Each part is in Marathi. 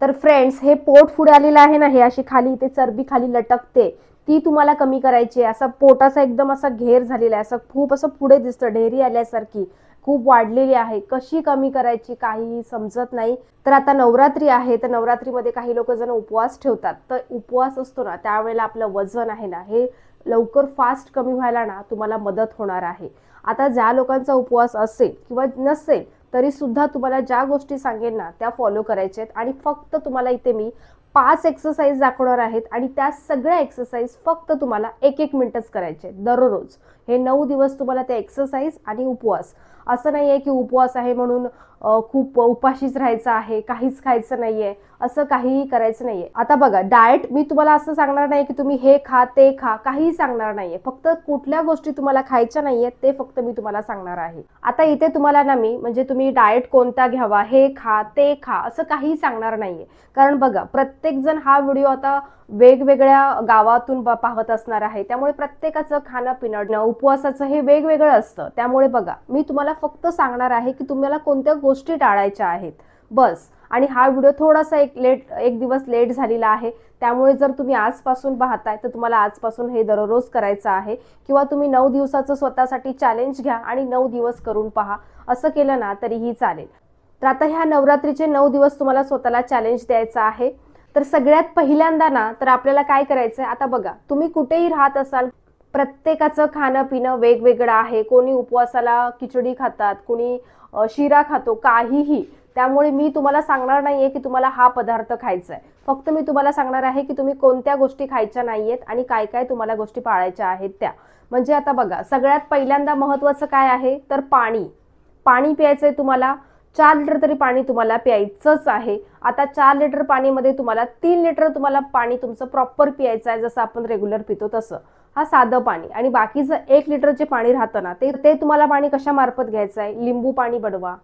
तर फ्रेंड्स हे पोट पुढे आलेलं आहे ना हे अशी खाली इथे चरबी खाली लटकते. ती तुम्हाला कमी करायची आहे. असा पोटाचा एकदम असा घेर झालेला आहे. असं खूप असं पुढे दिसतं ढेरी आल्यासारखी. खूप वाढलेली आहे. कशी कमी करायची काही समजत नाही. तर आता नवरात्री आहे. तर नवरात्रीमध्ये काही लोक जण उपवास ठेवतात. तर उपवास असतो ना त्यावेळेला आपलं वजन आहे ना हे लवकर फास्ट कमी व्हायला ना तुम्हाला मदत होणार आहे. आता ज्या लोकांचा उपवास असेल किंवा नसेल तरी सुद्धा तुम्हाला ज्या गोष्टी सांगेन ना त्या फॉलो करायच्या आहेत. आणि फक्त तुम्हाला इथे मी पाच एक्सरसाइज दाखवणार आहेत. आणि त्या सगळ्या एक्सरसाइज फक्त तुम्हाला एक एक मिनिटच करायचे दररोज. हे नऊ दिवस तुम्हाला ते एक्सरसाइज आणि उपवास. असं नाही आहे की उपवास आहे म्हणून खूप उपाशीच राहायचं आहे काहीच खायचं नाही आहे असं काहीही करायचं नाही आहे आता बघा डाएट मी तुम्हाला असं सांगणार नाही की तुम्ही हे खा ते खा काहीही सांगणार नाहीये. फक्त कुठल्या गोष्टी तुम्हाला खायच्या नाहीयेत ते फक्त मी तुम्हाला सांगणार आहे. आता इथे तुम्हाला ना मी म्हणजे तुम्ही डाएट कोणता घ्यावा हे खा ते खा असं काहीही सांगणार नाहीये. कारण बघा प्रत्येक जण हा व्हिडिओ आता वेगवेगळ्या गावातून ब- पाहत असणार आहे. त्यामुळे प्रत्येकाचं खाणं पिणं उपवासाचं हे वेगवेगळं असतं. त्यामुळे बघा मी तुम्हाला फक्त सांगणार आहे की तुम्हाला कोणत्या गोष्टी टाळायच्या आहेत. बस. आणि हा व्हिडिओ थोडासा एक लेट एक दिवस लेट झालेला आहे. त्यामुळे जर तुम्ही आजपासून पाहताय तर तुम्हाला आजपासून हे दररोज करायचं आहे. किंवा तुम्ही नऊ दिवसाचं स्वतःसाठी चॅलेंज घ्या आणि नऊ दिवस करून पहा. असं केलं ना तरीही चालेल. तर आता ह्या नवरात्रीचे नऊ दिवस तुम्हाला स्वतःला चॅलेंज द्यायचं आहे. तर सगळ्यात पहिल्यांदा ना तर आपल्याला काय करायचंय? आता बघा तुम्ही कुठेही राहत असाल प्रत्येकाचं खाणं पिणं वेगवेगळं आहे. कोणी उपवासाला खिचडी खातात कोणी शिरा खातो काहीही. त्यामुळे मी तुम्हाला सांगणार नाहीये की तुम्हाला हा पदार्थ खायचा आहे फक्त मी तुम्हाला सांगणार आहे की तुम्ही कोणत्या गोष्टी खायच्या नाहीयेत आणि काय काय तुम्हाला गोष्टी पाळायच्या आहेत त्या. म्हणजे आता बघा सगळ्यात पहिल्यांदा महत्वाचं काय आहे? तर पाणी. पाणी प्यायचंय तुम्हाला. चार लिटर तरी पाणी तुम्हाला प्यायचंच आहे. आता चार लिटर पाणीमध्ये तुम्हाला तीन लिटर तुम्हाला पाणी तुमचं प्रॉपर प्यायचं आहे जसं आपण रेग्युलर पितो तसं. हा साधं पाणी. आणि बाकीचं एक लिटर जे पाणी राहतं ना ते ते तुम्हाला पाणी कशा मार्फत घ्यायचं आहे? लिंबू पाणी बनवा.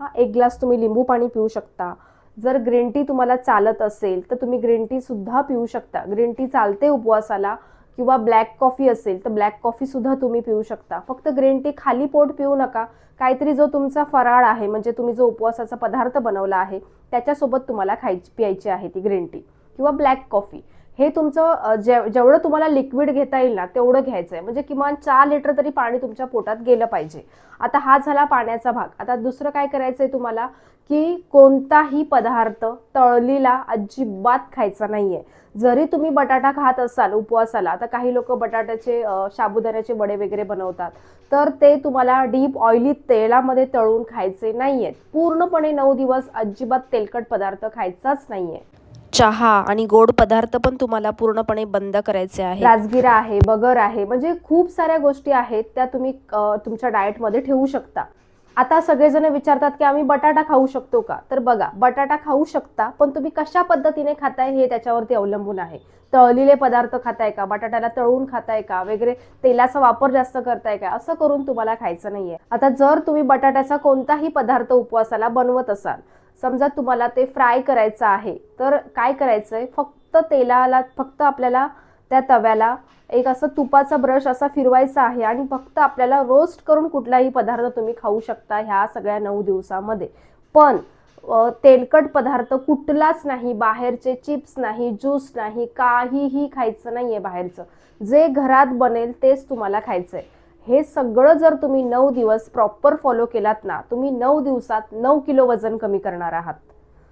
हा एक ग्लास तुम्ही लिंबू पाणी पिऊ शकता. जर ग्रीन टी तुम्हाला चालत असेल तर तुम्ही ग्रीन टी सुद्धा पिऊ शकता. ग्रीन टी चालते उपवासाला किंवा ब्लॅक कॉफी असेल तर ब्लॅक कॉफी सुद्धा तुम्ही पिऊ शकता. फक्त ग्रीन टी खाली पोट पिऊ नका. काहीतरी जो तुमचा फराळ आहे म्हणजे तुम्ही जो उपवासाचा पदार्थ बनवला आहे त्याच्यासोबत तुम्हाला खायची प्यायची आहे ती ग्रीन टी किंवा ब्लॅक कॉफी. हे तुमचं जेव जेवढं तुम्हाला लिक्विड घेता येईल ना तेवढं घ्यायचं आहे म्हणजे किमान चार लिटर तरी पाणी तुमच्या पोटात गेलं पाहिजे. आता हा झाला पाण्याचा भाग. आता दुसरं काय करायचंय तुम्हाला? की कोणताही पदार्थ तळलीला अजिबात खायचा नाहीये. जरी तुम्ही बटाटा खात असाल उपवासाला आता काही लोक बटाट्याचे साबुदाण्याचे वडे वगैरे बनवतात. तर ते तुम्हाला डीप ऑइली तेलामध्ये तळून खायचे नाहीयेत. पूर्णपणे नऊ दिवस अजिबात तेलकट पदार्थ खायचाच नाहीये. चहा आणि गोड पदार्थ पण तुम्हाला पूर्णपणे बंद करायचे आहे राजगिरा आहे बगर आहे म्हणजे खूप साऱ्या गोष्टी आहेत त्या तुम्ही अ, तुमच्या डाएटमध्ये ठेवू शकता. आता सगळेजण विचारतात की आम्ही बटाटा खाऊ शकतो का? तर बघा बटाटा खाऊ शकता पण तुम्ही कशा पद्धतीने खाताय हे त्याच्यावरती अवलंबून आहे. तळलेले पदार्थ खाताय का? बटाट्याला तळून खाताय का? वगैरे तेलाचा वापर जास्त करताय का? असं करून तुम्हाला खायचं नाहीये. आता जर तुम्ही बटाट्याचा कोणताही पदार्थ उपवासाला बनवत असाल समजा तुम्हाला ते फ्राय करायचं आहे तर काय करायचं आहे फक्त तेलाला फक्त आपल्याला त्या तव्याला एक असं तुपाचा ब्रश असा फिरवायचा आहे आणि फक्त आपल्याला रोस्ट करून कुठलाही पदार्थ तुम्ही खाऊ शकता ह्या सगळ्या नऊ दिवसामध्ये. पण तेलकट पदार्थ कुठलाच नाही बाहेरचे चिप्स नाही ज्यूस नाही काहीही खायचं नाही आहे बाहेरचं. जे घरात बनेल तेच तुम्हाला खायचं आहे हे सगळं जर तुम्ही नऊ दिवस प्रॉपर फॉलो केलात ना तुम्ही नऊ दिवसात नऊ किलो वजन कमी करणार आहात.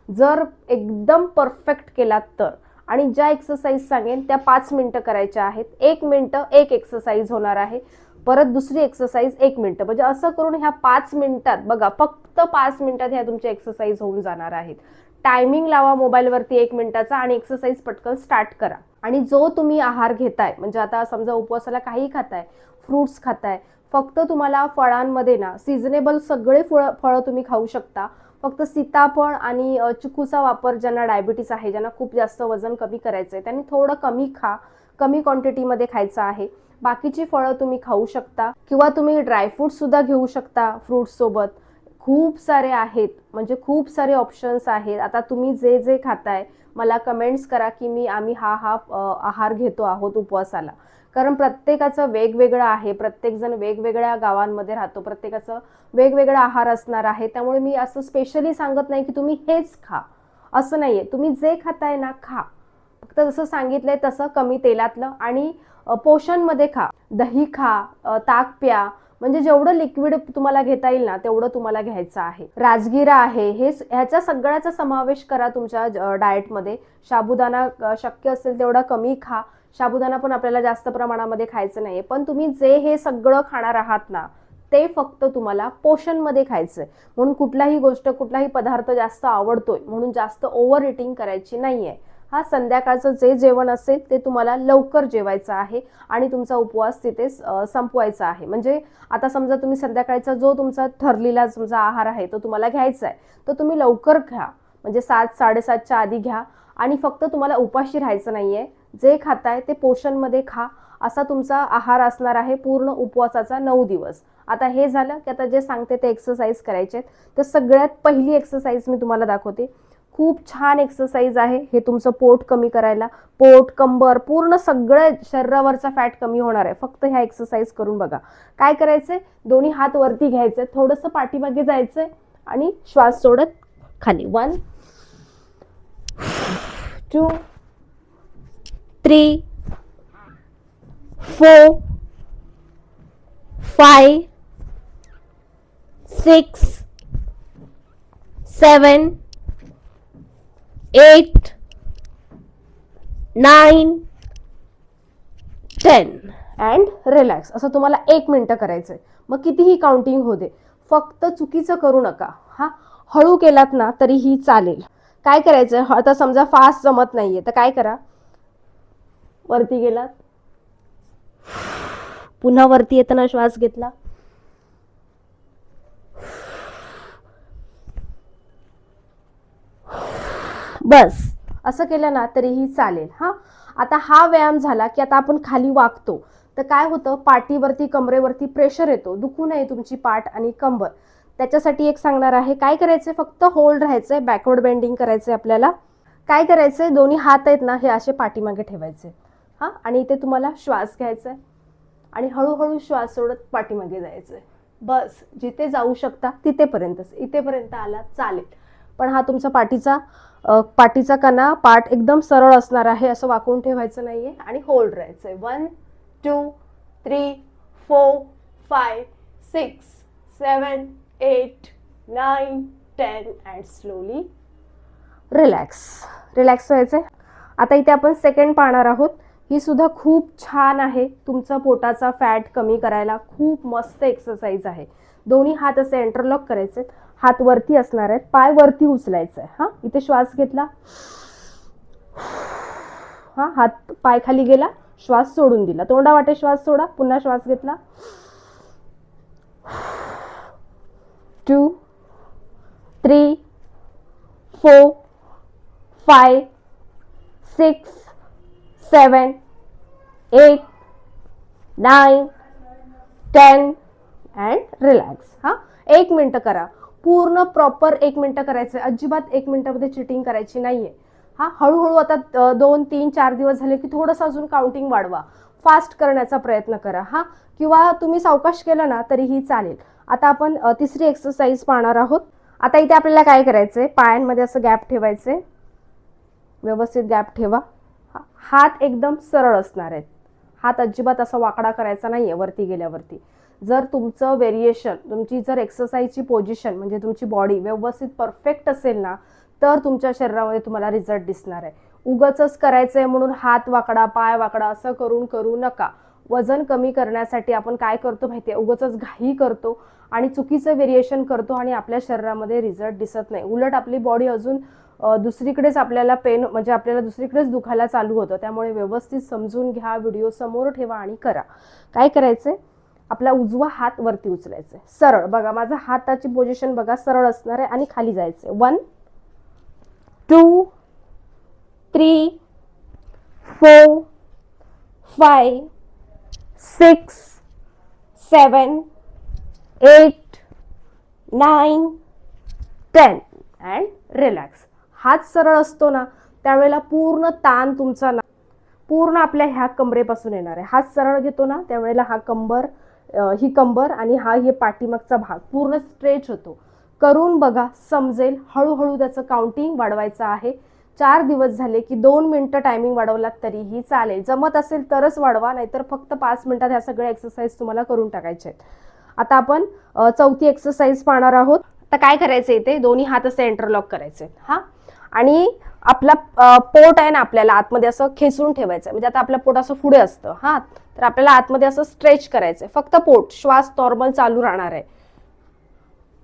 जर एकदम परफेक्ट केलात तर. आणि ज्या एक्सरसाइज सांगेन त्या पाच मिनटं करायच्या आहेत. एक मिनटं एक एक्सरसाइज होणार आहे. परत दुसरी एक्सरसाइज एक मिनटं. म्हणजे असं करून ह्या पाच मिनिटात बघा फक्त पाच मिनिटात ह्या तुमच्या एक्सरसाइज होऊन जाणार आहेत. टायमिंग लावा मोबाईलवरती एक मिनिटाचा आणि एक्सरसाइज पटकन स्टार्ट करा. आणि जो तुम्ही आहार घेताय म्हणजे आता समजा उपवासाला काही खाताय फ्रुट्स खाताय. फक्त तुम्हाला फळांमध्ये ना सिजनेबल सगळे फळ फळं तुम्ही खाऊ शकता. फक्त सीताफळ आणि चिकूचा वापर ज्यांना डायबिटीस आहे ज्यांना खूप जास्त वजन कमी करायचं आहे त्यांनी थोडं कमी खा. कमी क्वांटिटीमध्ये खायचं आहे. बाकीची फळं तुम्ही खाऊ शकता. किंवा तुम्ही ड्रायफ्रूट सुद्धा घेऊ शकता फ्रुट्स सोबत. खूप सारे आहेत म्हणजे खूप सारे ऑप्शन्स आहेत. आता तुम्ही जे जे खाताय मला कमेंट्स करा की मी आम्ही हा हा आहार घेतो आहोत उपवासाला. कारण प्रत्येकाचं वेगवेगळं आहे प्रत्येकजण वेगवेगळ्या गावांमध्ये राहतो प्रत्येकाचं वेगवेगळा आहार असणार आहे. त्यामुळे मी असं स्पेशली सांगत नाही की तुम्ही हेच खा. असं नाही आहे तुम्ही जे खाताय ना खा. फक्त जसं सांगितलंय तसं कमी तेलातलं आणि पोषणमध्ये खा. दही खा ताक प्या म्हणजे जेवढं लिक्विड तुम्हाला घेता येईल ना तेवढं तुम्हाला घ्यायचं आहे. राजगिरा आहे हे ह्याचा सगळ्याचा समावेश करा तुमच्या डाएटमध्ये साबुदाणा शक्य असेल तेवढा कमी खा. साबुदाणा पण आपल्याला जास्त प्रमाणामध्ये खायचं नाही पण तुम्ही जे हे सगळं खाणार आहात ना ते फक्त तुम्हाला पोषणमध्ये खायचंय. म्हणून कुठलाही गोष्ट कुठलाही पदार्थ जास्त आवडतोय म्हणून जास्त ओव्हर इटिंग करायची आहे हा संध्याकाळचं जे जेवण असेल ते तुम्हाला लवकर जेवायचं आहे आणि तुमचा उपवास तिथे संपवायचा आहे. म्हणजे आता समजा तुम्ही संध्याकाळचा जो तुमचा ठरलेला तुमचा आहार आहे तो तुम्हाला घ्यायचा आहे तर तुम्ही लवकर घ्या. म्हणजे सात साडेसातच्या आधी घ्या आणि फक्त तुम्हाला उपाशी राहायचं नाही आहे जे खाताय ते पोषणमध्ये खा. असा तुमचा आहार असणार आहे पूर्ण उपवासाचा नऊ दिवस. आता हे झालं की आता जे सांगते ते एक्सरसाइज करायचे आहेत. तर सगळ्यात पहिली एक्सरसाइज मी तुम्हाला दाखवते. खूप छान एक्सरसाइज आहे. हे तुमचं पोट कमी करायला पोट कंबर पूर्ण सगळं शरीरावरचा फॅट कमी होणार आहे. फक्त ह्या एक्सरसाइज करून बघा. काय करायचंय? दोन्ही हात वरती घ्यायचे थोडंसं पाठीमागे जायचंय आणि श्वास सोडत खाली. One two three four five six seven eight nine ten and relax असं तुम्हाला एक मिनटं करायचंय. मग कितीही काउंटिंग होते फक्त चुकीचं करू नका. हा? हळू केलात ना तरीही चालेल. काय करायचं आता समजा फास्ट जमत नाहीये तर काय करा? वरती गेलात. पुन्हा वरती येताना श्वास घेतला. बस. असं केलं ना तरीही चालेल. हा? आता हा व्यायाम झाला की आता आपण खाली वागतो. तर काय होतं? पाठीवरती कमरेवरती प्रेशर येतो. दुखू नये तुमची पाठ आणि कंबर. त्याच्यासाठी एक सांगणार आहे काय करायचंय? फक्त होल्ड राहायचंय बॅकवर्ड बेंडिंग करायचंय आपल्याला. काय करायचंय? दोन्ही हात आहेत ना हे असे पाठीमागे ठेवायचे. हा? आणि इथे तुम्हाला श्वास घ्यायचा आहे आणि हळूहळू श्वास सोडत पाठीमागे जायचंय. बस. जिथे जाऊ शकता तिथेपर्यंतच. इथेपर्यंत आला चालेल. पण हा तुमचा पाठीचा पाठीचा कणा पाठ एकदम सरळ असणार आहे असं वाकून ठेवायचं नाही आहे आणि होल्ड राहायचं आहे one two three four five six seven eight nine ten and slowly relax relax व्हायचं आहे आता इथे आपण सेकंड पाहणार आहोत. ही सुद्धा खूप छान आहे. तुमचा पोटाचा फॅट कमी करायला खूप मस्त एक्सरसाइज आहे. दोन्ही हात असे एंटरलॉक करायचे हात वरती असणार आहेत पाय वरती उचलायचा आहे हा इथे श्वास घेतला. हा हात पाय खाली गेला श्वास सोडून दिला. तोंडा वाटे श्वास सोडा पुन्हा श्वास घेतला. Two three four five six seven eight nine ten and relax हा एक मिनटं करा. पूर्ण प्रॉपर एक मिनटं करायचं. अजिबात एक मिनटामध्ये चिटिंग करायची नाहीये. हा हळूहळू आता दोन तीन चार दिवस झाले की थोडंसं अजून काउंटिंग वाढवा. फास्ट करण्याचा प्रयत्न करा हा. किंवा तुम्ही सावकाश केलं ना तरीही चालेल. आता आपण तिसरी एक्सरसाइज पाहणार आहोत. आता इथे आपल्याला काय करायचंय? पायांमध्ये असं गॅप ठेवायचंय. व्यवस्थित गॅप ठेवा. हात एकदम सरळ असणार आहेत. हात अजिबात असा वाकडा करायचा नाहीये वरती गेल्यावरती. जर तुमचं व्हेरिएशन तुमची जर एक्सरसाइजची पोझिशन म्हणजे तुमची बॉडी व्यवस्थित परफेक्ट असेल ना तर तुमच्या शरीरामध्ये तुम्हाला रिझल्ट दिसणार आहे. उगच आहे म्हणून हात वाकडा पाय वाकडा असं करून करू नका. वजन कमी करण्यासाठी आपण काय करतो माहिती आहे उगच घाई करतो आणि चुकीचं व्हेरिएशन करतो आणि आपल्या शरीरामध्ये रिझल्ट दिसत नाही. उलट आपली बॉडी अजून दुसरीकडेच आपल्याला पेन म्हणजे आपल्याला दुसरीकडेच दुखायला चालू होतं. त्यामुळे व्यवस्थित समजून घ्या व्हिडिओ समोर ठेवा आणि करा. काय करायचंय? आपला उजवा हात वरती उचलायचा आहे सरळ. बघा माझा हाताची पोझिशन बघा सरळ असणार आहे आणि खाली जायचं आहे one two three four five six seven eight nine ten and relax हात सरळ असतो ना त्यावेळेला पूर्ण ताण तुमचा ना पूर्ण आपल्या ह्या कमरेपासून येणार आहे. हात सरळ घेतो ना त्यावेळेला हा कंबर ही कंबर आणि हा हे पाठीमागचा भाग पूर्ण स्ट्रेच होतो. करून बघा समजेल हळूहळू त्याचं काउंटिंग वाढवायचं आहे. चार दिवस झाले की दोन मिनटं टायमिंग वाढवलात तरीही चालेल. जमत असेल तरच वाढवा नाहीतर फक्त पाच मिनिटात ह्या सगळ्या एक्सरसाइज तुम्हाला करून टाकायचे आहेत. आता आपण चौथी एक्सरसाइज पाहणार आहोत. आता काय करायचं इथे? दोन्ही हात असे इंटरलॉक करायचे हा? आणि आपला पोट आहे ना आपल्याला आतमध्ये असं खेचून ठेवायचं. म्हणजे आता आपलं पोट असं पुढे असतं हा. तर आपल्याला आतमध्ये असं स्ट्रेच करायचंय. फक्त पोट श्वास नॉर्मल चालू राहणार आहे.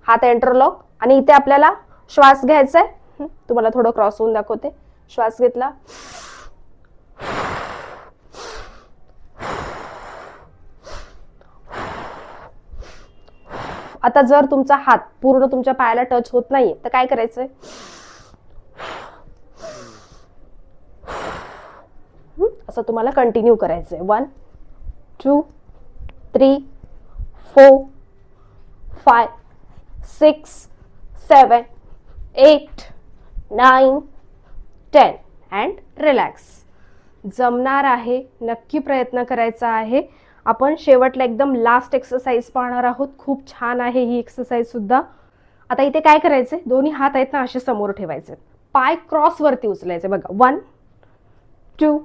हात एंटरलॉक आणि इथे आपल्याला श्वास घ्यायचा आहे तुम्हाला थोडं क्रॉस होऊन दाखवते. श्वास घेतला. आता जर तुमचा हात पूर्ण तुमच्या पायाला टच होत नाहीये तर काय करायचंय? असं तुम्हाला कंटिन्यू करायचं आहे one two three four five six seven eight nine ten and relax जमणार आहे नक्की प्रयत्न करायचा आहे. आपण शेवटला एकदम लास्ट एक्सरसाइज पाहणार आहोत. खूप छान आहे ही एक्सरसाइज सुद्धा. आता इथे काय करायचे दोन्ही हात आहेत ना असे समोर ठेवायचे पाय क्रॉसवरती उचलायचे. बघा. वन टू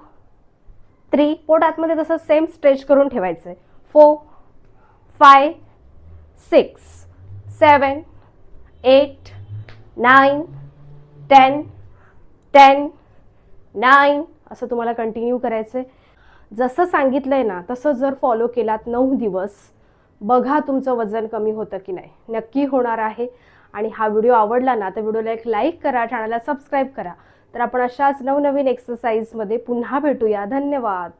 थ्री पोट आतमध्ये तसं सेम स्ट्रेच करून ठेवायचं आहे four five six seven eight nine ten ten nine असं तुम्हाला कंटिन्यू करायचं आहे जसं सांगितलं आहे ना तसं जर फॉलो केलात नऊ दिवस बघा तुमचं वजन कमी होतं की नाही. नक्की होणार आहे. आणि हा व्हिडिओ आवडला ना तर व्हिडिओला एक लाईक करा चॅनलला सबस्क्राईब करा. तर आपण अशाच नवनवीन एक्सरसाइजमध्ये पुन्हा भेटूया. धन्यवाद.